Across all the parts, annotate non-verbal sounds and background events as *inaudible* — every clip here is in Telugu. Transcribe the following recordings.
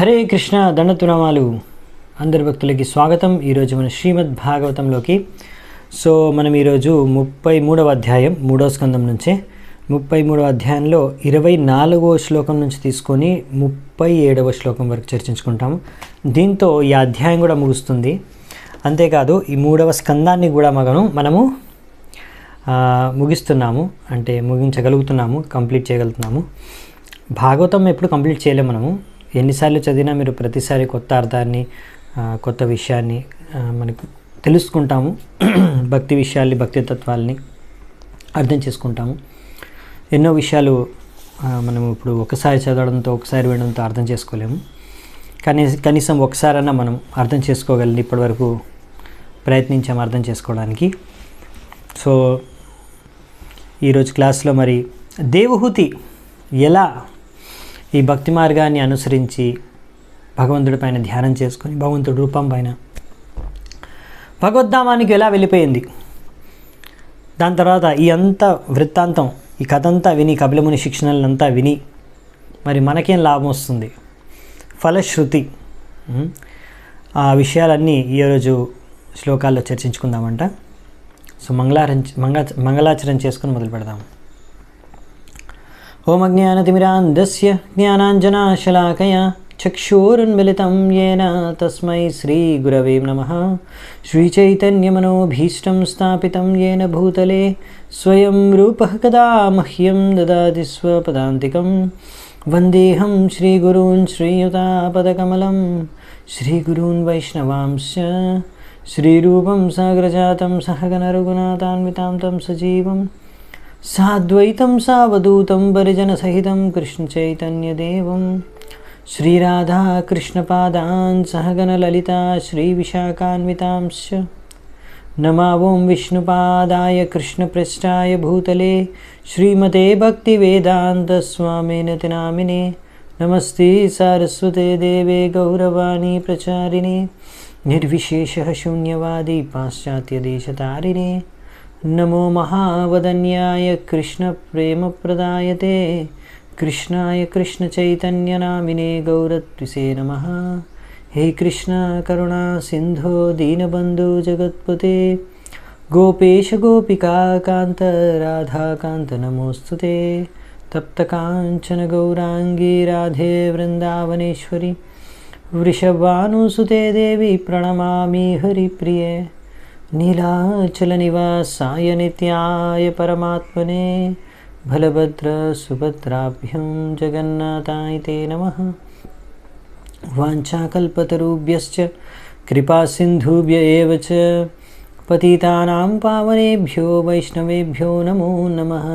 హరే కృష్ణ దండతునమాలు. అందరి భక్తులకి స్వాగతం. ఈరోజు మన శ్రీమద్ భాగవతంలోకి. సో మనం ఈరోజు ముప్పై మూడవ అధ్యాయం మూడవ స్కందం నుంచే ముప్పై మూడవ అధ్యాయంలో ఇరవై నాలుగవ శ్లోకం నుంచి తీసుకొని ముప్పై ఏడవ శ్లోకం వరకు చర్చించుకుంటాము. దీంతో ఈ అధ్యాయం కూడా ముగుస్తుంది. అంతేకాదు ఈ మూడవ స్కందాన్ని కూడా మగను మనము ముగిస్తున్నాము. అంటే ముగించగలుగుతున్నాము కంప్లీట్ చేయగలుగుతున్నాము. భాగవతం ఎప్పుడు కంప్లీట్ చేయలేము మనము. ఎన్నిసార్లు చదివినా మీరు ప్రతిసారి కొత్త అర్థాన్ని కొత్త విషయాన్ని మనకు తెలుసుకుంటాము. *clears throat* భక్తి విషయాల్ని భక్తి తత్వాల్ని అర్థం చేసుకుంటాము. ఎన్నో విషయాలు మనం ఇప్పుడు ఒకసారి చదవడంతో ఒకసారి వినడంతో అర్థం చేసుకోలేము. కానీ కనీసం ఒకసారన్నా మనం అర్థం చేసుకోగలిగి ఇప్పటివరకు ప్రయత్నించాము అర్థం చేసుకోవడానికి. సో ఈరోజు క్లాస్లో మరి దేవహూతి ఎలా ఈ భక్తి మార్గాన్ని అనుసరించి భగవంతుడి పైన ధ్యానం చేసుకొని భగవంతుడి రూపం పైన భగవద్ధామానికి ఎలా వెళ్ళిపోయింది? దాని తర్వాత ఈ అంత వృత్తాంతం ఈ కథ అంతా విని కపిలముని శిక్షణలంతా విని మరి మనకేం లాభం వస్తుంది? ఫలశ్రుతి ఆ విషయాలన్నీ ఈరోజు శ్లోకాల్లో చర్చించుకుందామంట. సో మంగళారం మంగళ మంగళాచరణ చేసుకుని మొదలు పెడదాం होमज्ञानतिमिरान्धस्य ज्ञानाञ्जनाशलाकया चक्षुरुन्मिलितं येन तस्मै श्रीगुरवे नमः। श्रीचैतन्यमनोभीष्टं स्थापितं येन भूतले स्वयं रूपः कदा मह्यं ददाति स्वपदान्तिकं। वन्देऽहं श्रीगुरून् श्रीयुतापदकमलं, श्रीगुरून् वैष्णवांश्च। श्रीरूपं सागरजातं सहगनरघुनाथान्वितां तं सजीवम्। साद्वैतं सावधूतं परिजनसहितं कृष्णचैतन्यदेवं श्रीराधाकृष्णपादान् सहगणललिता श्रीविशाखान्वितांश्च। नमावों विष्णुपादाय कृष्णपृष्ठाय भूतले। श्रीमते भक्तिवेदान्तस्वामिनति नामिने नमस्ते सारस्वते देवे गौरवाणी प्रचारिणे। निर्विशेषः शून्यवादी पाश्चात्यदेशतारिणे नमो महावदन्याय कृष्णप्रेमप्रदायते कृष्णाय कृष्णचैतन्यनामिने गौरत्विसे नमः। हे कृष्ण करुणा सिन्धो राधाकान्त नमोऽस्तु ते तप्तकाञ्चन गौराङ्गी राधे वृन्दावनेश्वरि। वृषभानुसुते देवी प्रणमामि हरिप्रिये नीलाचलनिवासाय नित्याय परमात्मने बलभद्रसुभद्राभ्यं जगन्नाथाय ते नमः। वाञ्छाकल्पतरुभ्यश्च कृपासिन्धुभ्य एव च पतितानां पावनेभ्यो वैष्णवेभ्यो नमो नमः।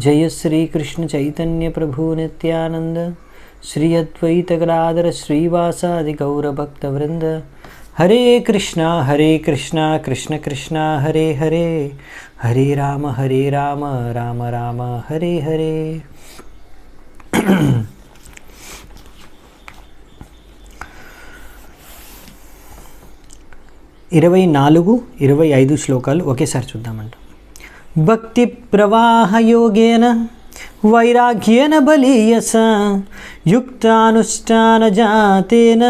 जय श्रीकृष्णचैतन्यप्रभु नित्यानन्द। श्री अद्वैतगदाधर श्रीवासादिगौरभक्तवृन्द హరే కృష్ణ హరే కృష్ణ కృష్ణ కృష్ణ హరే హరే. హరే రామ హరే రామ రామ రామ హరే హరే. ఇరవై నాలుగు ఇరవై ఐదు శ్లోకాలు ఒకేసారి చూద్దామంట. భక్తి ప్రవాహయోగేన వైరాగ్యేన బలీయస యుక్తానుష్ఠాన జాతేన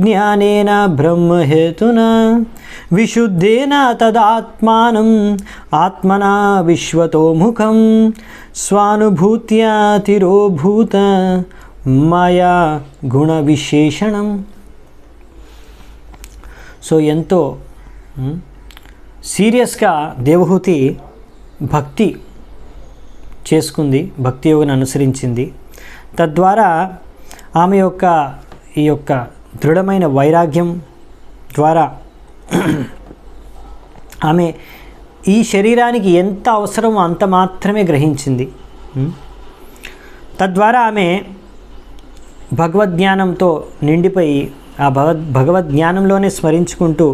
జ్ఞానేన బ్రహ్మహేతున విశుద్ధేన తదాత్మానం ఆత్మనా విశ్వతోముఖం స్వానుభూత్యాతిరోభూత మాయా గుణ విశేషణం సో ఎంతో సీరియస్గా దేవహూతి భక్తి చేసుకుంది భక్తి యోగను అనుసరించింది. తద్వారా ఆమె యొక్క ఈ యొక్క దృఢమైన వైరాగ్యం ద్వారా ఆమె ఈ శరీరానికి ఎంత అవసరమో అంత మాత్రమే గ్రహించింది. తద్వారా ఆమె భగవద్జ్ఞానంతో నిండిపోయి ఆ భగవద్ భగవద్జ్ఞానంలోనే స్మరించుకుంటూ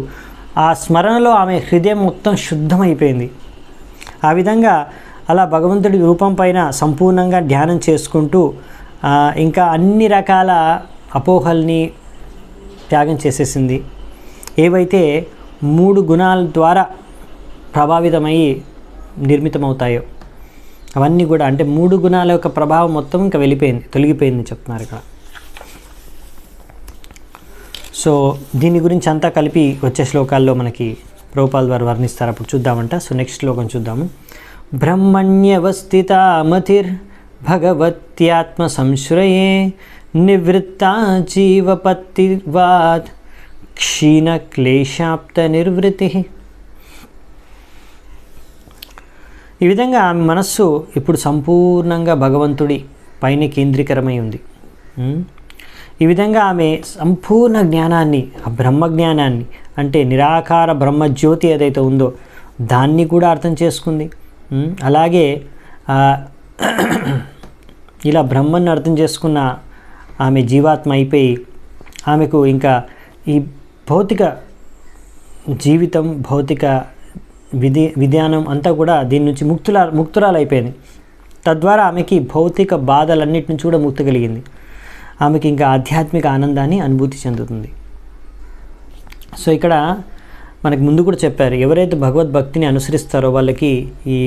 ఆ స్మరణలో ఆమె హృదయం మొత్తం శుద్ధమైపోయింది. ఆ విధంగా అలా భగవంతుడి రూపం పైన సంపూర్ణంగా ధ్యానం చేసుకుంటూ ఇంకా అన్ని రకాల అపోహల్ని త్యాగం చేసేసింది. ఏవైతే మూడు గుణాల ద్వారా ప్రభావితమై నిర్మితమవుతాయో అవన్నీ కూడా అంటే మూడు గుణాల యొక్క ప్రభావం మొత్తం ఇంకా వెళ్ళిపోయింది తొలగిపోయింది చెప్తున్నారు ఇక్కడ. సో దీని గురించి అంతా కలిపి వచ్చే శ్లోకాల్లో మనకి ప్రభుపాల్ వారు వర్ణిస్తారు. అప్పుడు చూద్దామంట. సో నెక్స్ట్ శ్లోకం చూద్దాము. బ్రహ్మణ్యవస్థిత మతిర్ భగవత్యాత్మ సంశ్రయే నివృత్త జీవపత్తిర్వాద్ క్షీణ క్లేశాప్త నిర్వృతి ఈ విధంగా ఆమె మనస్సు ఇప్పుడు సంపూర్ణంగా భగవంతుడి పైన కేంద్రీకరమై ఉంది. ఈ విధంగా ఆమె సంపూర్ణ జ్ఞానాన్ని ఆ బ్రహ్మ జ్ఞానాన్ని అంటే నిరాకార బ్రహ్మజ్యోతి ఏదైతే ఉందో దాన్ని కూడా అర్థం చేసుకుంది. అలాగే *clears throat* ఇలా బ్రహ్మను అర్థం చేసుకున్న ఆమె జీవాత్మ అయిపోయి ఆమెకు ఇంకా ఈ భౌతిక జీవితం భౌతిక విధి విధానం అంతా కూడా దీని నుంచి ముక్తుల ముక్తురాలు అయిపోయింది తద్వారా ఆమెకి భౌతిక బాధలన్నిటి నుంచి కూడా ముక్తి కలిగింది ఆమెకి ఇంకా ఆధ్యాత్మిక ఆనందాన్ని అనుభూతి చెందుతుంది. సో ఇక్కడ మనకు ముందు కూడా చెప్పారు ఎవరైతే భగవద్భక్తిని అనుసరిస్తారో వాళ్ళకి ఈ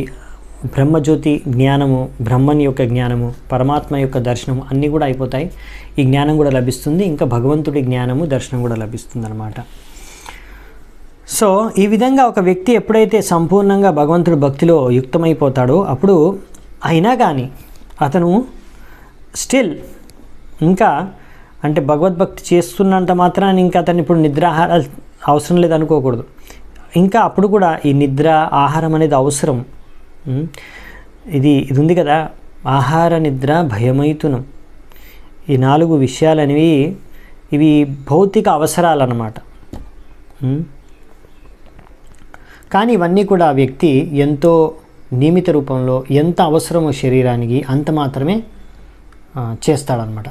బ్రహ్మజ్యోతి జ్ఞానము బ్రహ్మని యొక్క జ్ఞానము పరమాత్మ యొక్క దర్శనము అన్నీ కూడా అయిపోతాయి. ఈ జ్ఞానం కూడా లభిస్తుంది ఇంకా భగవంతుడి జ్ఞానము దర్శనం కూడా లభిస్తుంది అనమాట సో ఈ విధంగా ఒక వ్యక్తి ఎప్పుడైతే సంపూర్ణంగా భగవంతుడి భక్తిలో యుక్తమైపోతాడో అప్పుడు అయినా కానీ అతను స్టిల్ ఇంకా అంటే భగవద్భక్తి చేస్తున్నంత మాత్రాన్ని ఇంకా అతను ఇప్పుడు నిద్రాహారాలు అవసరం లేదు అనుకోకూడదు. ఇంకా అప్పుడు కూడా ఈ నిద్ర ఆహారం అనేది అవసరం. ఇది ఇది ఉంది కదా ఆహార నిద్ర భయమైతునం. ఈ నాలుగు విషయాలు అనేవి ఇవి భౌతిక అవసరాలన్నమాట. కానీ ఇవన్నీ కూడా వ్యక్తి ఎంతో నియమిత రూపంలో ఎంత అవసరమో శరీరానికి అంత మాత్రమే చేస్తాడనమాట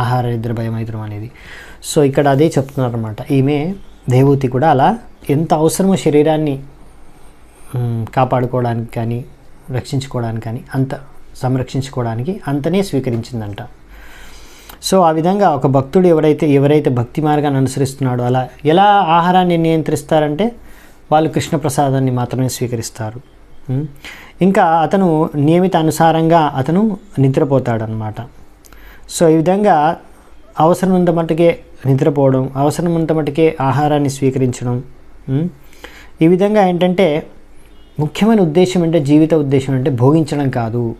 ఆహార నిద్ర భయమైత్రం అనేది. సో ఇక్కడ అదే చెప్తున్నారనమాట ఈమె దేవూతి కూడా అలా ఎంత అవసరమో శరీరాన్ని కాపాడుకోవడానికి కానీ రక్షించుకోవడానికి కానీ అంత సంరక్షించుకోవడానికి అంతనే స్వీకరించిందంట. సో ఆ విధంగా ఒక భక్తుడు ఎవరైతే ఎవరైతే భక్తి మార్గాన్ని అనుసరిస్తున్నాడో అలా ఎలా ఆహారాన్ని నియంత్రిస్తారంటే వాళ్ళు కృష్ణ ప్రసాదాన్ని మాత్రమే స్వీకరిస్తారు. ఇంకా అతను నియమిత అనుసారంగా అతను నిద్రపోతాడనమాట సో ఈ విధంగా అవసరం ఉన్న మటుకే నిద్రపోవడం అవసరం అవసరమంత మటుకే ఆహారాన్ని స్వీకరించడం ఈ విధంగా ఏంటంటే ముఖ్యమైన ఉద్దేశం అంటే జీవిత ఉద్దేశం అంటే భోగించడం కాదు.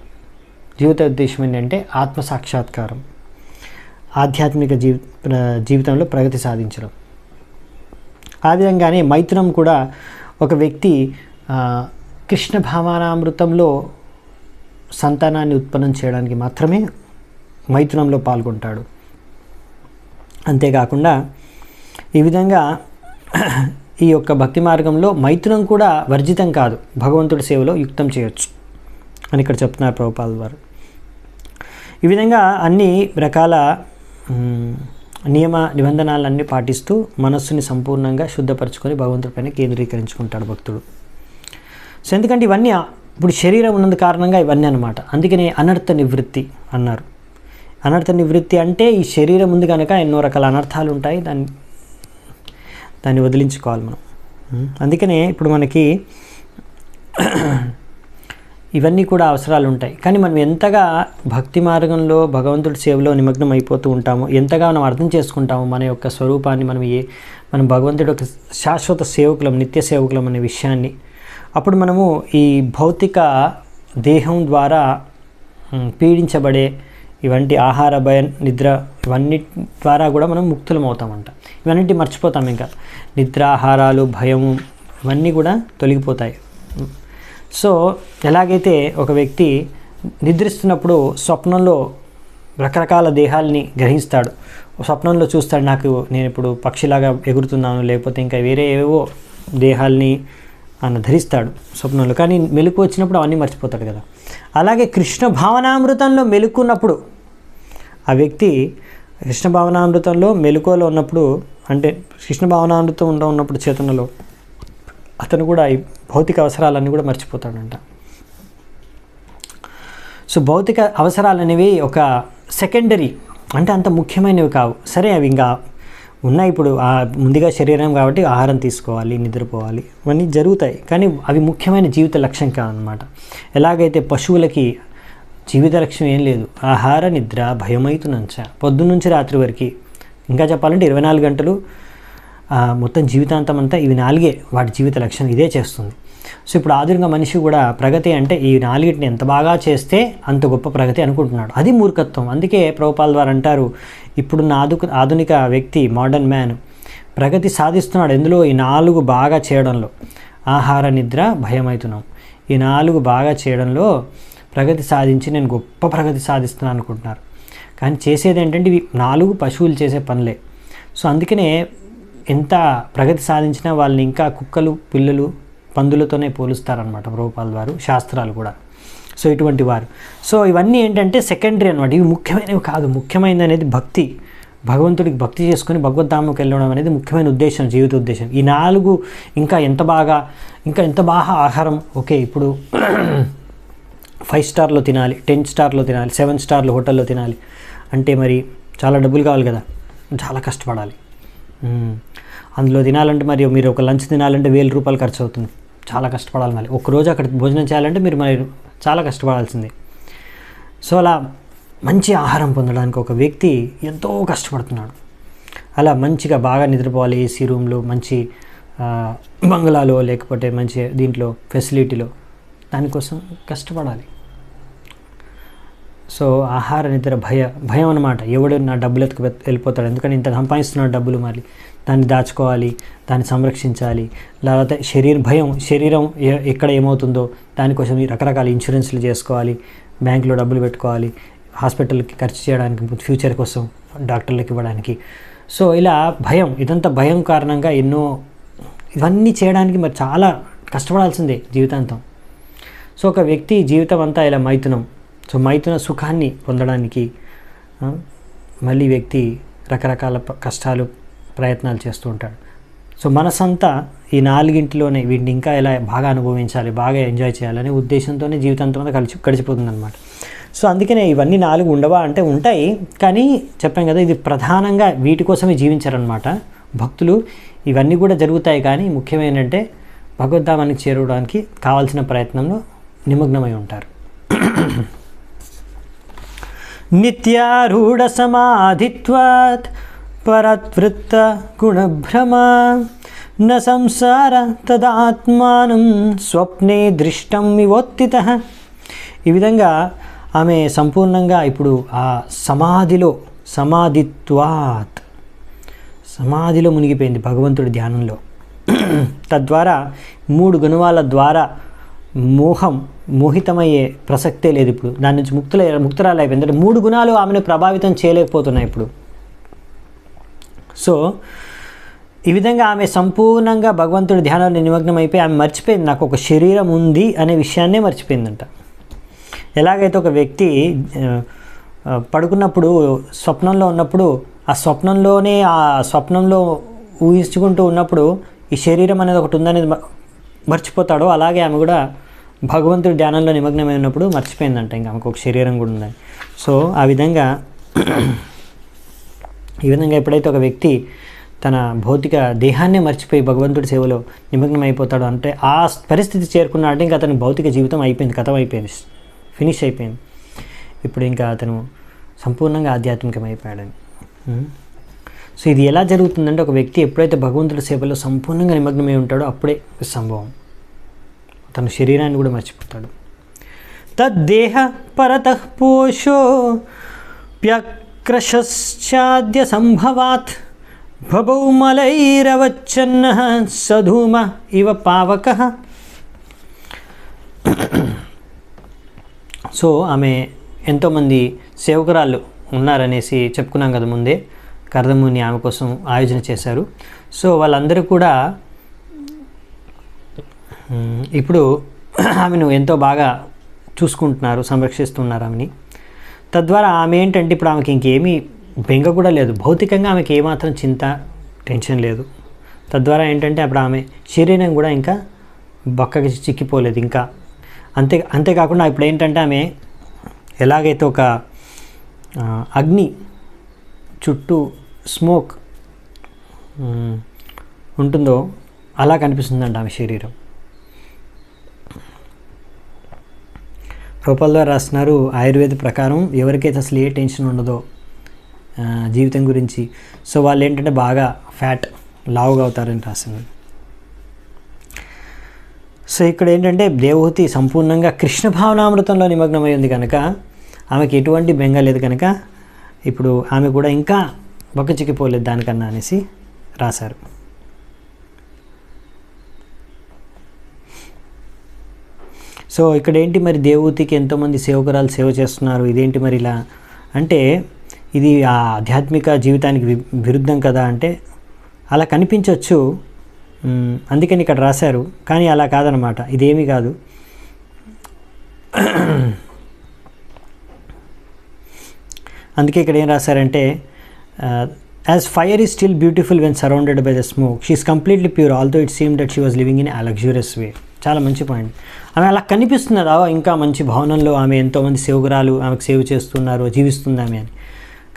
జీవిత ఉద్దేశం ఏంటంటే ఆత్మ సాక్షాత్కారం. ఆధ్యాత్మిక జీవి ప్ర- జీవితంలో ప్రగతి సాధించడం. ఆ విధంగానే మైథునం కూడా ఒక వ్యక్తి కృష్ణ భావానామృతంలో సంతానాన్ని ఉత్పన్నం చేయడానికి మాత్రమే మైథునంలో పాల్గొంటాడు. అంతేకాకుండా ఈ విధంగా ఈ యొక్క భక్తి మార్గంలో మైథునం కూడా వర్జితం కాదు. భగవంతుడి సేవలో యుక్తం చేయొచ్చు అని ఇక్కడ చెప్తున్నారు ప్రభుపాల్ వారు. ఈ విధంగా అన్ని రకాల నియమ నిబంధనలన్నీ పాటిస్తూ మనస్సుని సంపూర్ణంగా శుద్ధపరచుకొని భగవంతుడిపైన కేంద్రీకరించుకుంటాడు భక్తుడు. సో ఎందుకంటే ఇవన్నీ ఇప్పుడు శరీరం ఉన్నందు కారణంగా ఇవన్నీ అనమాట అందుకనే అనర్థ నివృత్తి అన్నారు. అనర్థ నివృత్తి అంటే ఈ శరీరం ఉంది కనుక ఎన్నో రకాల అనర్థాలు ఉంటాయి. దాన్ని దాన్ని వదిలించుకోవాలి మనం. అందుకనే ఇప్పుడు మనకి ఇవన్నీ కూడా అవసరాలు ఉంటాయి. కానీ మనం ఎంతగా భక్తి మార్గంలో భగవంతుడి సేవలో నిమగ్నం అయిపోతూ ఉంటామో ఎంతగా మనం అర్థం చేసుకుంటామో మన యొక్క స్వరూపాన్ని మనం ఏ మనం భగవంతుడి యొక్క శాశ్వత సేవకులం నిత్య సేవకులం అనే విషయాన్ని అప్పుడు మనము ఈ భౌతిక దేహం ద్వారా పీడించబడే ఇవంటి ఆహార భయ నిద్ర ఇవన్నీ ద్వారా కూడా మనం ముక్తులం అవుతామంట. ఇవన్నిటి మర్చిపోతాం ఇంకా. నిద్ర ఆహారాలు భయము ఇవన్నీ కూడా తొలగిపోతాయి. సో ఎలాగైతే ఒక వ్యక్తి నిద్రిస్తున్నప్పుడు స్వప్నంలో రకరకాల దేహాలని గ్రహిస్తాడు. స్వప్నంలో చూస్తాడు నాకు నేను ఇప్పుడు పక్షిలాగా ఎగురుతున్నాను లేకపోతే ఇంకా వేరే ఏవో దేహాల్ని ఆయన ధరిస్తాడు స్వప్నంలో. కానీ మెలకు వచ్చినప్పుడు అవన్నీ మర్చిపోతాడు కదా. అలాగే కృష్ణ భావనామృతంలో మెలుకున్నప్పుడు ఆ వ్యక్తి కృష్ణ భావనామృతంలో మెలుకోలో ఉన్నప్పుడు అంటే కృష్ణ భావనామృతంలో ఉన్నప్పుడు చేతనలో అతను కూడా ఈ భౌతిక అవసరాలన్నీ కూడా మర్చిపోతాడంట. సో భౌతిక అవసరాలు అనేవి ఒక సెకండరీ అంటే అంత ముఖ్యమైనవి కావు. సరే అవి ఇంకా ఉన్నాయి ఇప్పుడు ముందుగా శరీరం కాబట్టి ఆహారం తీసుకోవాలి నిద్రపోవాలి ఇవన్నీ జరుగుతాయి. కానీ అవి ముఖ్యమైన జీవిత లక్ష్యం కాదనమాట ఎలాగైతే పశువులకి జీవిత లక్ష్యం ఏం లేదు ఆహార నిద్ర భయమైతునంచ. పొద్దున్నుంచి రాత్రి వరకు ఇంకా చెప్పాలంటే ఇరవై నాలుగు గంటలు మొత్తం జీవితాంతం అంతా ఇవి నాలుగే వాటి జీవిత లక్ష్యం ఇదే చేస్తుంది. సో ఇప్పుడు ఆధునిక మనిషి కూడా ప్రగతి అంటే ఈ నాలుగిటిని ఎంత బాగా చేస్తే అంత గొప్ప ప్రగతి అనుకుంటున్నాడు. అది మూర్ఖత్వం. అందుకే ప్రభుపాల్ వారు అంటారు ఇప్పుడున్న ఆధుక ఆధునిక వ్యక్తి మోడర్న్ మ్యాన్ ప్రగతి సాధిస్తున్నాడు. ఎందులో ఈ నాలుగు బాగా చేయడంలో ఆహార నిద్ర భయమవుతున్నాం ఈ నాలుగు బాగా చేయడంలో ప్రగతి సాధించి నేను గొప్ప ప్రగతి సాధిస్తున్నాను అనుకుంటున్నారు. కానీ చేసేది ఏంటంటే ఇవి నాలుగు పశువులు చేసే పనులే. సో అందుకనే ఎంత ప్రగతి సాధించినా వాళ్ళని ఇంకా కుక్కలు పిల్లలు పందులతోనే పోలుస్తారనమాట ప్రభుపాల్ వారు శాస్త్రాలు కూడా. సో ఇటువంటి వారు. సో ఇవన్నీ ఏంటంటే సెకండరీ అనమాట ఇవి ముఖ్యమైనవి కాదు. ముఖ్యమైనది అనేది భక్తి. భగవంతుడికి భక్తి చేసుకొని భగవద్ధామకు వెళ్ళడం అనేది ముఖ్యమైన ఉద్దేశం జీవిత ఉద్దేశం. ఈ నాలుగు ఇంకా ఎంత బాగా ఇంకా ఎంత బాగా ఆహారం ఓకే ఇప్పుడు *clears throat* ఫైవ్ స్టార్లో తినాలి టెన్ స్టార్లో తినాలి సెవెన్ స్టార్లో హోటల్లో తినాలి. అంటే మరి చాలా డబ్బులు కావాలి కదా. చాలా కష్టపడాలి. అందులో తినాలంటే మరి మీరు ఒక లంచ్ తినాలంటే వేల రూపాయలు ఖర్చు అవుతుంది. చాలా కష్టపడాలి మళ్ళీ ఒకరోజు అక్కడ భోజనం చేయాలంటే మీరు మరి చాలా కష్టపడాల్సిందే. సో అలా మంచి ఆహారం పొందడానికి ఒక వ్యక్తి ఎంతో కష్టపడుతున్నాడు. అలా మంచిగా బాగా నిద్రపోవాలి ఏసీ రూమ్లో మంచి బంగ్లాలో లేకపోతే మంచి దీంట్లో ఫెసిలిటీలో దానికోసం కష్టపడాలి. సో ఆహార నిద్ర భయ భయం అనమాట ఎవడు నా డబ్బులు ఎత్తుకు వెళ్ళిపోతాడు. ఎందుకంటే ఇంత సంపాదిస్తున్నాడు డబ్బులు మరి? దాన్ని దాచుకోవాలి దాన్ని సంరక్షించాలి. లేకపోతే శరీర భయం శరీరం ఎ- ఎక్కడ ఏమవుతుందో దానికోసం రకరకాల ఇన్సూరెన్స్లు చేసుకోవాలి. బ్యాంకులో డబ్బులు పెట్టుకోవాలి. హాస్పిటల్కి ఖర్చు చేయడానికి ఫ్యూచర్ కోసం డాక్టర్లకు ఇవ్వడానికి. సో ఇలా భయం ఇదంతా భయం కారణంగా ఎన్నో ఇవన్నీ చేయడానికి మరి చాలా కష్టపడాల్సిందే జీవితాంతం. సో ఒక వ్యక్తి జీవితం అంతా ఇలా మైథునం. సో మైథున సుఖాన్ని పొందడానికి మళ్ళీ వ్యక్తి రకరకాల కష్టాలు ప్రయత్నాలు చేస్తూ ఉంటాడు. సో మనసంతా ఈ నాలుగింటిలోనే వీటిని ఇంకా ఎలా బాగా అనుభవించాలి బాగా ఎంజాయ్ చేయాలనే ఉద్దేశంతోనే జీవితాంతం అంతా కలిసి గడిచిపోతుంది అనమాట సో అందుకనే ఇవన్నీ నాలుగు ఉండవా అంటే ఉంటాయి కానీ చెప్పాం కదా ఇది ప్రధానంగా వీటి కోసమే జీవించారనమాట భక్తులు ఇవన్నీ కూడా జరుగుతాయి కానీ ముఖ్యమైన భగవద్ధామానికి చేరడానికి కావాల్సిన ప్రయత్నంలో నిమగ్నమై ఉంటారు. నిత్యారూఢ సమాధిత్వాత్ పరత్వృత్త గుణభ్రమ న సంసార తదాత్మానం స్వప్నే దృష్టం వివోత్తిత ఈ విధంగా ఆమె సంపూర్ణంగా ఇప్పుడు ఆ సమాధిలో సమాధిత్వాత్ సమాధిలో మునిగిపోయింది భగవంతుడి ధ్యానంలో. తద్వారా మూడు గుణవాల ద్వారా మోహం మోహితమయ్యే ప్రసక్తే లేదు ఇప్పుడు. దాని నుంచి ముక్తుల ముక్తురాలు అయిపోయింది అంటే మూడు గుణాలు ఆమెను ప్రభావితం చేయలేకపోతున్నాయి ఇప్పుడు. సో ఈ విధంగా ఆమె సంపూర్ణంగా భగవంతుడి ధ్యానంలో నిమగ్నం అయిపోయి ఆమె మర్చిపోయింది. నాకు ఒక శరీరం ఉంది అనే విషయాన్నే మర్చిపోయిందంట. ఎలాగైతే ఒక వ్యక్తి పడుకున్నప్పుడు స్వప్నంలో ఉన్నప్పుడు ఆ స్వప్నంలోనే ఆ స్వప్నంలో ఊహించుకుంటూ ఉన్నప్పుడు ఈ శరీరం అనేది ఒకటి ఉందనేది మర్చిపోతాడో అలాగే ఆమె కూడా భగవంతుడి ధ్యానంలో నిమగ్నమై ఉన్నప్పుడు మర్చిపోయిందంట. ఇంకా ఆమెకు ఒక శరీరం కూడా ఉందని. సో ఆ విధంగా ఈ విధంగా ఎప్పుడైతే ఒక వ్యక్తి తన భౌతిక దేహాన్నే మర్చిపోయి భగవంతుడి సేవలో నిమగ్నం అయిపోతాడు అంటే ఆ పరిస్థితి చేరుకున్నాడంటే ఇంకా అతని భౌతిక జీవితం అయిపోయింది కథం అయిపోయింది ఫినిష్ అయిపోయింది. ఇప్పుడు ఇంకా అతను సంపూర్ణంగా ఆధ్యాత్మికమైపోయాడని. సో ఇది ఎలా జరుగుతుందంటే ఒక వ్యక్తి ఎప్పుడైతే భగవంతుడి సేవలో సంపూర్ణంగా నిమగ్నమై ఉంటాడో అప్పుడే సంభవం. తన శరీరాన్ని కూడా మర్చిపోతాడు. తద్దేహ పరత పోషో ప్యక్రశ్చాద్య సంభవాత్ భబౌ మలైరవచ్చన్న సధూమ ఇవ పావక. సో ఆమె ఎంతోమంది సేవకురాళ్ళు ఉన్నారనేసి చెప్పుకున్నాం కదా ముందే. కర్దముని ఆమె కోసం ఆయోజన చేశారు. సో వాళ్ళందరూ కూడా ఇప్పుడు ఆమెను ఎంతో బాగా చూసుకుంటున్నారు సంరక్షిస్తున్నారు ఆమెని. తద్వారా ఆమె ఏంటంటే ఇప్పుడు ఆమెకి ఇంకేమీ బెంగ కూడా లేదు. భౌతికంగా ఆమెకి ఏమాత్రం చింత టెన్షన్ లేదు. తద్వారా ఏంటంటే అప్పుడు ఆమె శరీరం కూడా ఇంకా బక్కకి చిక్కిపోలేదు ఇంకా. అంతే అంతేకాకుండా ఇప్పుడు ఏంటంటే ఆమె ఎలాగైతే ఒక అగ్ని చుట్టూ స్మోక్ ఉంటుందో అలా కనిపిస్తుందంట ఆమె శరీరం. రూపాల ద్వారా రాస్తున్నారు ఆయుర్వేద ప్రకారం ఎవరికైతే అసలు ఏ టెన్షన్ ఉండదో జీవితం గురించి. సో వాళ్ళు ఏంటంటే బాగా ఫ్యాట్ లావుగా అవుతారని రాసింది. సో ఇక్కడ ఏంటంటే దేవహూతి సంపూర్ణంగా కృష్ణ భావనామృతంలో నిమగ్నమై ఉంది కనుక ఆమెకి ఎటువంటి బెంగ లేదు కనుక ఇప్పుడు ఆమె కూడా ఇంకా బొక్కచిక్కిపోలేదు దానికన్నా అనేసి రాశారు. సో ఇక్కడ ఏంటి మరి దేవూతికి ఎంతోమంది సేవకురాలు సేవ చేస్తున్నారు? ఇదేంటి మరి ఇలా అంటే ఇది ఆ ఆధ్యాత్మిక జీవితానికి వి- విరుద్ధం కదా అంటే అలా కనిపించవచ్చు అందుకని ఇక్కడ రాశారు. కానీ అలా కాదనమాట. ఇదేమీ కాదు. అందుకే ఇక్కడ ఏం రాశారంటే as fire is still beautiful when surrounded by the smoke she's completely pure although it seem that she was living in a luxurious way చాలా మంచి పాయింట్. ఆమె అలా కనిపిస్తున్నదా? ఇంకా మంచి భవనంలో ఆమె ఎంతోమంది సేవకురాలు ఆమెకు సేవ చేస్తున్నారు జీవిస్తుంది ఆమె అని.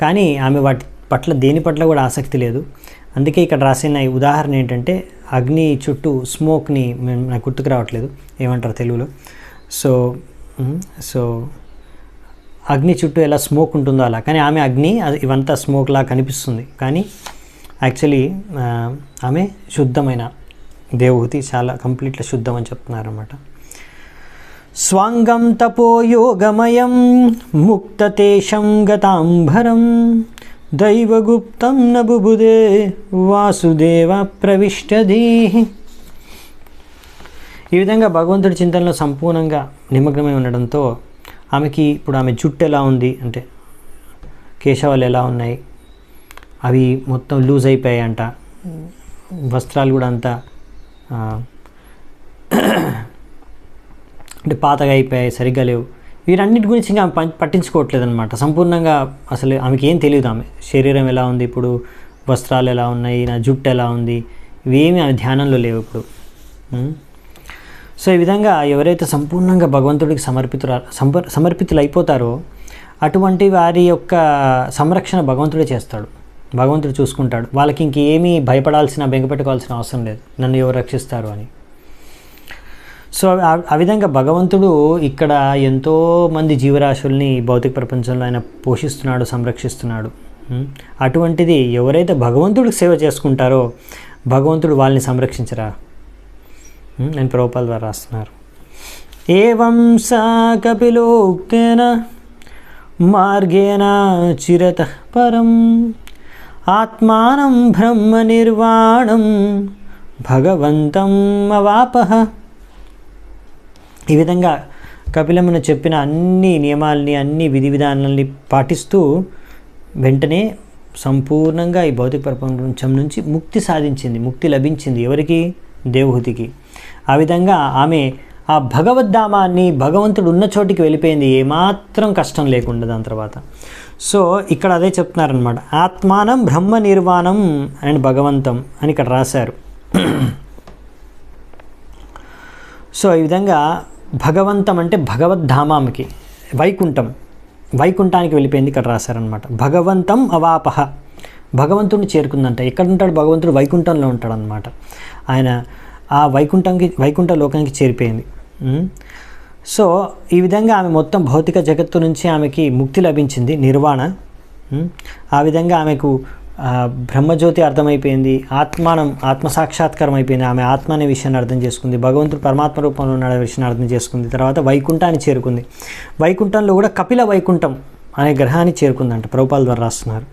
కానీ ఆమె వాటి పట్ల దేని పట్ల కూడా ఆసక్తి లేదు. అందుకే ఇక్కడ రాసిన ఈ ఉదాహరణ ఏంటంటే అగ్ని చుట్టూ స్మోక్ని మేము- నాకు గుర్తుకు రావట్లేదు. ఏమంటారు తెలుగులో? సో సో అగ్ని చుట్టూ ఎలా స్మోక్ ఉంటుందో అలా. కానీ ఆమె అగ్ని అది ఇవంతా స్మోక్లా కనిపిస్తుంది. కానీ యాక్చువల్లీ ఆమె శుద్ధమైన దేవహూతి చాలా కంప్లీట్గా శుద్ధం అని చెప్తున్నారన్నమాట. స్వాంగం తపోయోగమయం ముక్తతేషం గతాంబరం దైవగుప్తం నబుబుదే వాసుదేవ ప్రవిష్టధీ ఈ విధంగా భగవంతుడి చింతనలో సంపూర్ణంగా నిమగ్నమై ఉండడంతో ఆమెకి ఇప్పుడు ఆమె జుట్టు ఎలా ఉంది? అంటే కేశవాలు ఎలా ఉన్నాయి? అవి మొత్తం లూజ్ అయిపోయాయంట. వస్త్రాలు కూడా అంతా అంటే పాతగా అయిపోయాయి సరిగ్గా లేవు. వీరన్నిటి గురించి ఇంకా ఆమె పట్టించుకోవట్లేదు అనమాట సంపూర్ణంగా అసలు ఆమెకి ఏం తెలియదు ఆమె. శరీరం ఎలా ఉంది ఇప్పుడు? వస్త్రాలు ఎలా ఉన్నాయి? నా జుట్టు ఎలా ఉంది? ఇవేమి ఆమె ధ్యానంలో లేవు ఇప్పుడు. సో ఈ విధంగా ఎవరైతే సంపూర్ణంగా భగవంతుడికి సమర్పితురా సంప సమర్పితులైపోతారో అటువంటి వారి యొక్క సంరక్షణ భగవంతుడే చేస్తాడు. భగవంతుడు చూసుకుంటాడు. వాళ్ళకి ఇంకేమీ భయపడాల్సిన బెంగపెట్టుకోవాల్సిన అవసరం లేదు. నన్ను ఎవరు రక్షిస్తారు అని. సో ఆ- విధంగా భగవంతుడు ఇక్కడ ఎంతో మంది జీవరాశుల్ని భౌతిక ప్రపంచంలో ఆయన పోషిస్తున్నాడు సంరక్షిస్తున్నాడు. అటువంటిది ఎవరైతే భగవంతుడికి సేవ చేసుకుంటారో భగవంతుడు వాళ్ళని సంరక్షించరా? నేను ప్రభుపాల ద్వారా రాస్తున్నారు. ఏవం సా కపిలోక్తేన మార్గేణ చిరత పరం. ఆత్మానం బ్రహ్మ నిర్వాణం భగవంతం అవాపహ ఈ విధంగా కపిలమున చెప్పిన అన్ని నియమాల్ని అన్ని విధి విధానాలని పాటిస్తూ వెంటనే సంపూర్ణంగా ఈ భౌతిక ప్రపంచం నుంచి ముక్తి సాధించింది ముక్తి లభించింది ఎవరికి? దేవహూతికి. ఆ విధంగా ఆమె ఆ భగవద్ధామాన్ని భగవంతుడు ఉన్న చోటికి వెళ్ళిపోయింది. ఏమాత్రం కష్టం లేకుండా దాని తర్వాత. సో ఇక్కడ అదే చెప్తున్నారనమాట ఆత్మానం బ్రహ్మ నిర్వాణం అండ్ భగవంతం అని ఇక్కడ రాశారు. సో ఈ విధంగా భగవంతం అంటే భగవద్ధామానికి వైకుంఠం. వైకుంఠానికి వెళ్ళిపోయింది ఇక్కడ రాశారనమాట భగవంతం అవాపహ. భగవంతుడిని చేరుకుందంట. ఎక్కడ ఉంటాడు భగవంతుడు? వైకుంఠంలో ఉంటాడనమాట ఆయన ఆ వైకుంఠంకి వైకుంఠ లోకానికి చేరిపోయింది సో ఈ విధంగా ఆమె మొత్తం భౌతిక జగత్తు నుంచి ఆమెకి ముక్తి లభించింది నిర్వాణ. ఆ విధంగా ఆమెకు బ్రహ్మజ్యోతి అర్థమైపోయింది ఆత్మానం ఆత్మసాక్షాత్కారం అయిపోయింది ఆమె ఆత్మ అనే విషయాన్ని అర్థం చేసుకుంది భగవంతుడు పరమాత్మ రూపంలో ఉన్న విషయాన్ని అర్థం చేసుకుంది తర్వాత వైకుంఠాన్ని చేరుకుంది. వైకుంఠంలో కూడా కపిల వైకుంఠం. అనే గ్రహాన్ని చేరుకుందంట. ప్రభుపాల ద్వారా రాస్తున్నారు.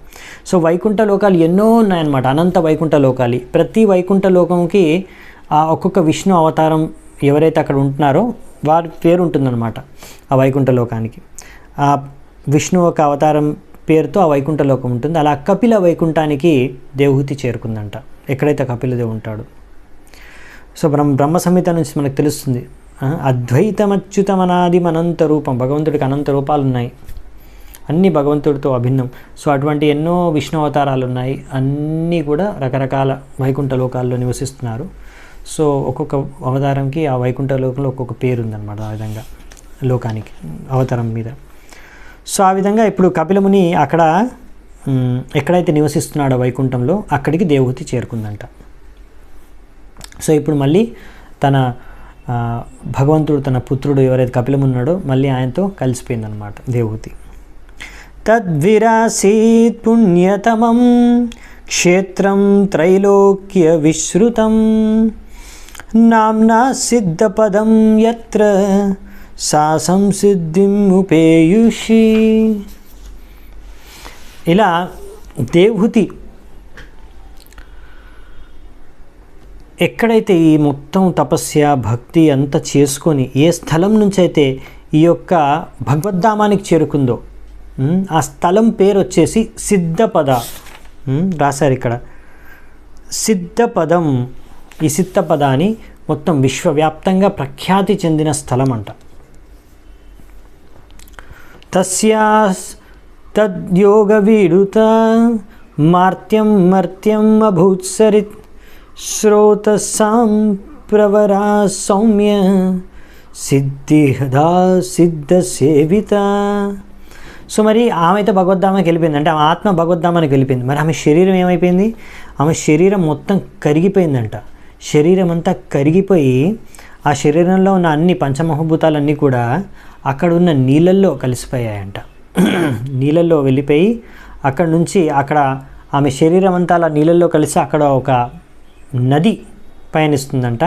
సో వైకుంఠ లోకాలు ఎన్నో ఉన్నాయన్నమాట. అనంత వైకుంఠ లోకాలు. ప్రతి వైకుంఠ లోకంకి ఆ ఒక్కొక్క విష్ణు అవతారం ఎవరైతే అక్కడ ఉంటున్నారో వారి పేరు ఉంటుందన్నమాట ఆ వైకుంఠ లోకానికి. ఆ విష్ణు ఒక అవతారం పేరుతో ఆ వైకుంఠ లోకం ఉంటుంది. అలా కపిల వైకుంఠానికి దేవహూతి చేరుకుందంట. ఎక్కడైతే కపిలదేవు ఉంటాడు. సో బ్రహ్మ బ్రహ్మ సంహిత నుంచి మనకు తెలుస్తుంది. అద్వైతమచ్యుతమనాది అనంత రూపం. భగవంతుడికి అనంత రూపాలు ఉన్నాయి అన్నీ భగవంతుడితో అభిన్నం. సో అటువంటి ఎన్నో విష్ణు అవతారాలు ఉన్నాయి అన్నీ కూడా రకరకాల వైకుంఠ లోకాల్లో నివసిస్తున్నారు. సో ఒక్కొక్క అవతారంకి ఆ వైకుంఠ లోకంలో ఒక్కొక్క పేరు ఉందన్నమాట ఆ విధంగా లోకానికి అవతారం మీద. సో ఆ విధంగా ఇప్పుడు కపిలముని అక్కడ ఎక్కడైతే నివసిస్తున్నాడో వైకుంఠంలో అక్కడికి దేవహూతి చేరుకుందంట. సో ఇప్పుడు మళ్ళీ తన భగవంతుడు తన పుత్రుడు ఎవరైతే కపిలమున్నాడో మళ్ళీ ఆయనతో కలిసిపోయిందనమాట దేవహూతి. తద్విరాసీత్ పుణ్యతమం క్షేత్రం త్రైలోక్య విశ్రుతం. నామ్నా సిద్ధపదం ఎత్ర సా సంసిద్ధిం ఉపేయుషి. ఇలా దేవహుతి ఎక్కడైతే ఈ మొత్తం తపస్య భక్తి అంతా చేసుకొని ఏ స్థలం నుంచి అయితే ఈ యొక్క భగవద్ధామానికి చేరుకుందో ఆ స్థలం పేరు వచ్చేసి సిద్ధపద. రాశారు ఇక్కడ. సిద్ధపదం. ఈ సిద్ధపదాన్ని మొత్తం విశ్వవ్యాప్తంగా ప్రఖ్యాతి చెందిన స్థలం అంట తస్యా తద్యోగ వీడుత మార్త్యం మర్త్యం అభూత్సరి శ్రోతసాం ప్రవరా సౌమ్య సిద్ధిహదా సిద్ధ సేవిత సో మరి ఆమె అయితే భగవద్ధామానికి వెళ్ళిపోయింది. అంటే ఆమె ఆత్మ భగవద్ధామానికి వెళ్ళిపోయింది. మరి ఆమె శరీరం ఏమైపోయింది? ఆమె శరీరం మొత్తం కరిగిపోయిందంట. శరీరం అంతా కరిగిపోయి ఆ శరీరంలో ఉన్న అన్ని పంచమహభూతాలన్నీ కూడా అక్కడ ఉన్న నీళ్ళల్లో కలిసిపోయాయంట. *clears throat* నీళ్ళల్లో వెళ్ళిపోయి అక్కడ నుంచి అక్కడ ఆమె శరీరం అంతా అలా నీళ్ళల్లో కలిసి అక్కడ ఒక నది పయనిస్తుందంట.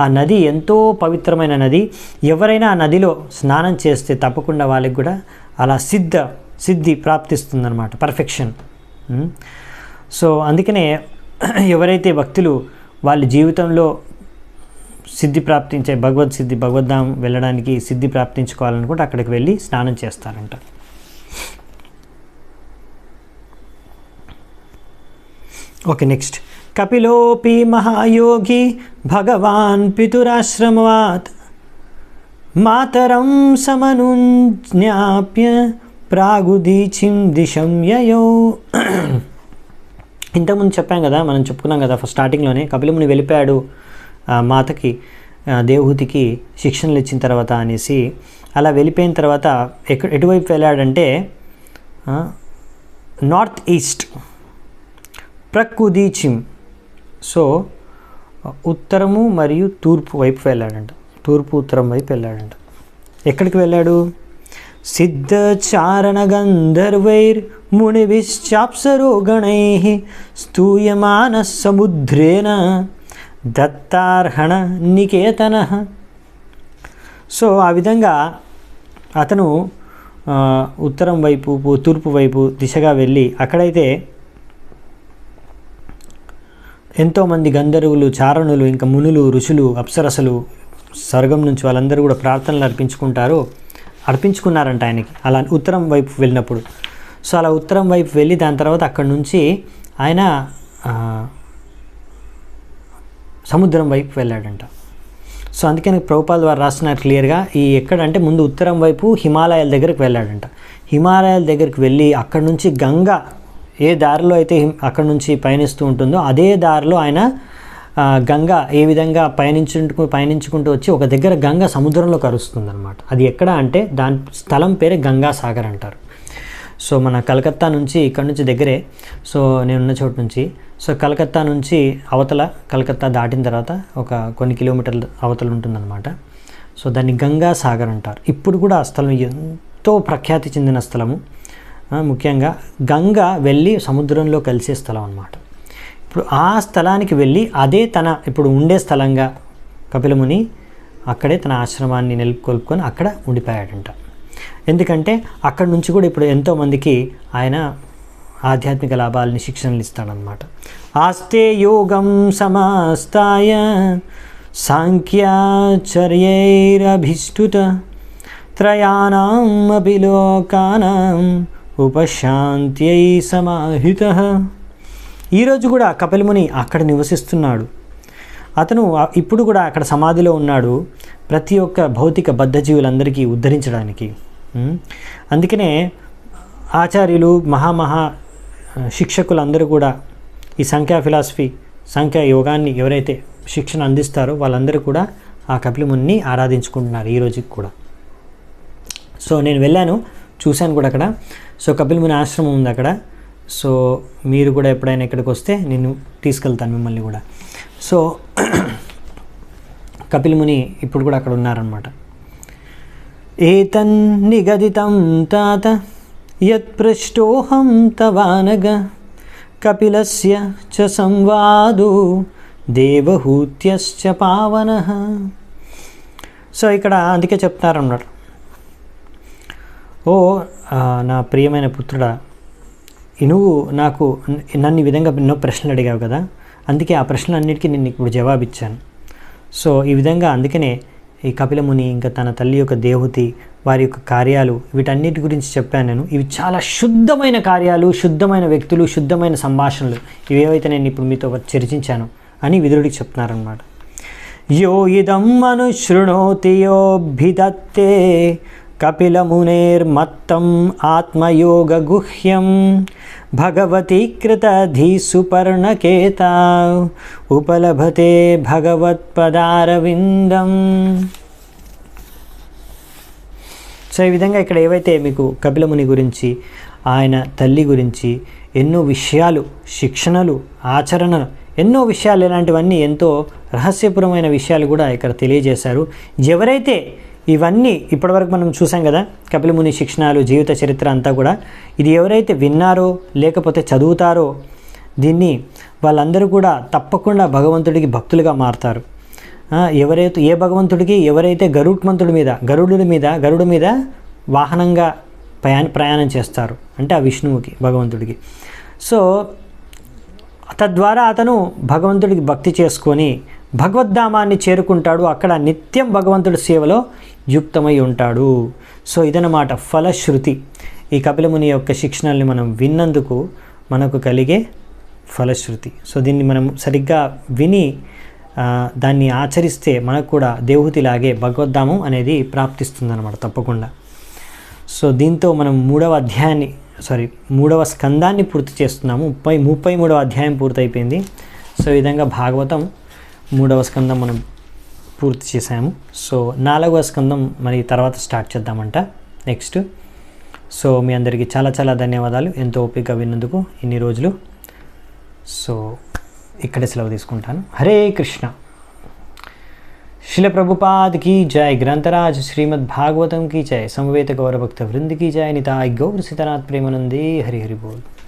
ఆ నది ఎంతో పవిత్రమైన నది. ఎవరైనా ఆ నదిలో స్నానం చేస్తే తప్పకుండా వాళ్ళకి కూడా అలా సిద్ధ సిద్ధి ప్రాప్తిస్తుందన్నమాట పర్ఫెక్షన్ సో hmm? అందుకనే *clears throat* ఎవరైతే భక్తులు వాళ్ళ జీవితంలో సిద్ధి ప్రాప్తించే భగవద్ సిద్ధి భగవద్ధాం వెళ్ళడానికి సిద్ధి ప్రాప్తించుకోవాలనుకుంటే అక్కడికి వెళ్ళి స్నానం చేస్తారంట. ఓకే నెక్స్ట్ కపిలోపి మహాయోగి భగవాన్ పితురాశ్రమవాత్ మాతరం సమనుజ్ఞాప్య ప్రాగుదీచిం దిశం యయో ఇంతకుముందు చెప్పాం కదా మనం చెప్పుకున్నాం కదా ఫస్ట్ స్టార్టింగ్లోనే కపిలముని వెళ్ళిపోయాడు మాతకి దేవహూతికి శిక్షణలు ఇచ్చిన తర్వాత అనేసి అలా వెళ్ళిపోయిన తర్వాత ఎక్కడ ఎటువైపు వెళ్ళాడంటే నార్త్ ఈస్ట్ ప్రకుదీచిం. సో ఉత్తరము మరియు తూర్పు వైపు వెళ్ళాడంట. తూర్పు ఉత్తరం వైపు వెళ్ళాడంట. ఎక్కడికి వెళ్ళాడు? సిద్ధచారణ గంధర్వైర్ మునివిశ్చాప్సరోగణై స్తూయమాన సముద్రేన దత్తార్హణ నికేతన. సో ఆ విధంగా అతను ఉత్తరం వైపు తూర్పు వైపు దిశగా వెళ్ళి అక్కడైతే ఎంతోమంది గంధర్వులు చారణులు ఇంకా మునులు ఋషులు అప్సరసలు స్వర్గం నుంచి వాళ్ళందరూ కూడా ప్రార్థనలు అర్పించుకుంటారు. అర్పించుకున్నారంట ఆయనకి. అలా ఉత్తరం వైపు వెళ్ళినప్పుడు. సో అలా ఉత్తరం వైపు వెళ్ళి దాని తర్వాత అక్కడి నుంచి ఆయన సముద్రం వైపు వెళ్ళాడంట. సో అందుకని ప్రభుపాల్ వారు రాస్తున్నారు క్లియర్గా. ఈ ఎక్కడంటే ముందు ఉత్తరం వైపు హిమాలయాల దగ్గరికి వెళ్ళాడంట. హిమాలయాల దగ్గరికి వెళ్ళి అక్కడి నుంచి గంగ ఏ దారిలో అయితే అక్కడి నుంచి పయనిస్తూ ఉంటుందో అదే దారిలో ఆయన గంగ ఏ విధంగా పయనించుకుంటూ పయనించుకుంటూ వచ్చి ఒక దగ్గర గంగ సముద్రంలో కరుస్తుంది అనమాట అది ఎక్కడ అంటే దాని స్థలం పేరే గంగా సాగర్ అంటారు. సో మన కలకత్తా నుంచి ఇక్కడ నుంచి దగ్గరే. సో నేనున్న చోటు నుంచి. సో కలకత్తా నుంచి అవతల కలకత్తా దాటిన తర్వాత ఒక కొన్ని కిలోమీటర్ల అవతల ఉంటుందన్నమాట. సో దాన్ని గంగా సాగర్ అంటారు. ఇప్పుడు కూడా ఆ స్థలం ఎంతో ప్రఖ్యాతి చెందిన స్థలము. ముఖ్యంగా గంగ వెళ్ళి సముద్రంలో కలిసే స్థలం అన్నమాట. ఇప్పుడు ఆ స్థలానికి వెళ్ళి అదే తన ఇప్పుడు ఉండే స్థలంగా కపిలముని అక్కడే తన ఆశ్రమాన్ని నెలకొల్పుకొని అక్కడ ఉండిపోయాడంట. ఎందుకంటే అక్కడి నుంచి కూడా ఇప్పుడు ఎంతోమందికి ఆయన ఆధ్యాత్మిక లాభాలని శిక్షణలు ఇస్తాడనమాట ఆస్తే యోగం సమాస్తాయ సాంఖ్యాచర్యైరభిష్టుత త్రయాణం అభిలోకానం ఉపశాంత్యై సమాహిత ఈరోజు కూడా కపిలముని అక్కడ నివసిస్తున్నాడు. అతను ఇప్పుడు కూడా అక్కడ సమాధిలో ఉన్నాడు ప్రతి ఒక్క భౌతిక బద్ధజీవులందరికీ ఉద్ధరించడానికి. అందుకనే ఆచార్యులు మహామహా శిక్షకులందరూ కూడా ఈ సంఖ్యా ఫిలాసఫీ సంఖ్యా యోగాన్ని ఎవరైతే శిక్షణ అందిస్తారో వాళ్ళందరూ కూడా ఆ కపిలముని ఆరాధించుకుంటున్నారు ఈ రోజుకి కూడా. సో నేను వెళ్ళాను చూశాను కూడా అక్కడ. సో కపిలముని ఆశ్రమం ఉంది అక్కడ. సో మీరు కూడా ఎప్పుడైనా ఇక్కడికి వస్తే నేను తీసుకెళ్తాను మిమ్మల్ని కూడా. సో *clears throat* కపిలముని ఇప్పుడు కూడా అక్కడ ఉన్నారనమాట ఏతన్ నిగదితం తాత యత్పృష్టోహం తవానగ కపిలస్య చ సంవాదు దేవహూత్యశ్చ పావన. సో ఇక్కడ అందుకే చెప్తారన్నారు ఓ నా ప్రియమైన పుత్రుడా నువ్వు నాకు నన్ను ఈ విధంగా ఎన్నో ప్రశ్నలు అడిగావు కదా అందుకే ఆ ప్రశ్నలన్నిటికీ నేను ఇప్పుడు జవాబిచ్చాను. సో ఈ విధంగా అందుకనే ఈ కపిలముని ఇంకా తన తల్లి యొక్క దేవతి వారి యొక్క కార్యాలు వీటన్నిటి గురించి చెప్పాను నేను. ఇవి చాలా శుద్ధమైన కార్యాలు శుద్ధమైన వ్యక్తులు శుద్ధమైన సంభాషణలు. ఇవేవైతే నేను ఇప్పుడు మీతో చర్చించాను అని విదురుడికి చెప్తున్నారనమాట యో ఇదం అనుశృణోతి యోభిదత్తే కపిలమునేర్మత్తం ఆత్మయోగగుహ్యం భగవతి కృతధీసుపర్ణకేత ఉపలభతే భగవత్పదారవిందం సో ఈ విధంగా ఇక్కడ ఏవైతే మీకు కపిలముని గురించి ఆయన తల్లి గురించి ఎన్నో విషయాలు శిక్షణలు ఆచరణలు ఎన్నో విషయాలు ఇలాంటివన్నీ ఎంతో రహస్యపూర్వమైన విషయాలు కూడా ఇక్కడ తెలియజేశారు. ఎవరైతే ఇవన్నీ ఇప్పటివరకు మనం చూసాం కదా కపిలముని శిక్షణాలు జీవిత చరిత్ర అంతా కూడా. ఇది ఎవరైతే విన్నారో లేకపోతే చదువుతారో దీన్ని వాళ్ళందరూ కూడా తప్పకుండా భగవంతుడికి భక్తులుగా మారుతారు. ఎవరైతే ఏ భగవంతుడికి ఎవరైతే గరుడ్మంతుడి మీద గరుడు మీద గరుడు మీద వాహనంగా ప్రయాణ ప్రయాణం చేస్తారు. అంటే ఆ విష్ణువుకి భగవంతుడికి. సో తద్వారా అతను భగవంతుడికి భక్తి చేసుకొని భగవద్ధామాన్ని చేరుకుంటాడు. అక్కడ నిత్యం భగవంతుడి సేవలో యుక్తమై ఉంటాడు. సో ఇదన్నమాట ఫలశ్రుతి. ఈ కపిలముని యొక్క శిక్షణల్ని మనం విన్నందుకు మనకు కలిగే ఫలశ్రుతి. సో దీన్ని మనం సరిగ్గా విని దాన్ని ఆచరిస్తే మనకు కూడా దేవుతిలాగే భగవద్ధామం అనేది ప్రాప్తిస్తుందన్నమాట తప్పకుండా. సో దీంతో మనం మూడవ అధ్యాయాన్ని సారీ మూడవ స్కందాన్ని పూర్తి చేస్తున్నాము. ముప్పై ముప్పై మూడవ అధ్యాయం పూర్తయిపోయింది. సో ఈ విధంగా భాగవతం మూడవ స్కందం మనం పూర్తి చేశాము. సో నాలుగవ స్కందం మరి తర్వాత స్టార్ట్ చేద్దామంట. నెక్స్ట్. సో మీ అందరికీ చాలా చాలా ధన్యవాదాలు. ఎంతో ఓపిక విన్నందుకు ఇన్ని రోజులు. సో ఇక్కడే సెలవు తీసుకుంటాను. హరే కృష్ణ. శిల ప్రభుపాద్కి కీ గ్రంథరాజ్ శ్రీమద్ భాగవతంకి కీ జయ సమవేత గౌరభక్త వృందికి కీ నితాయ్ గౌర సీతనాథ్ ప్రేమనంది. హరి హరి బోల్.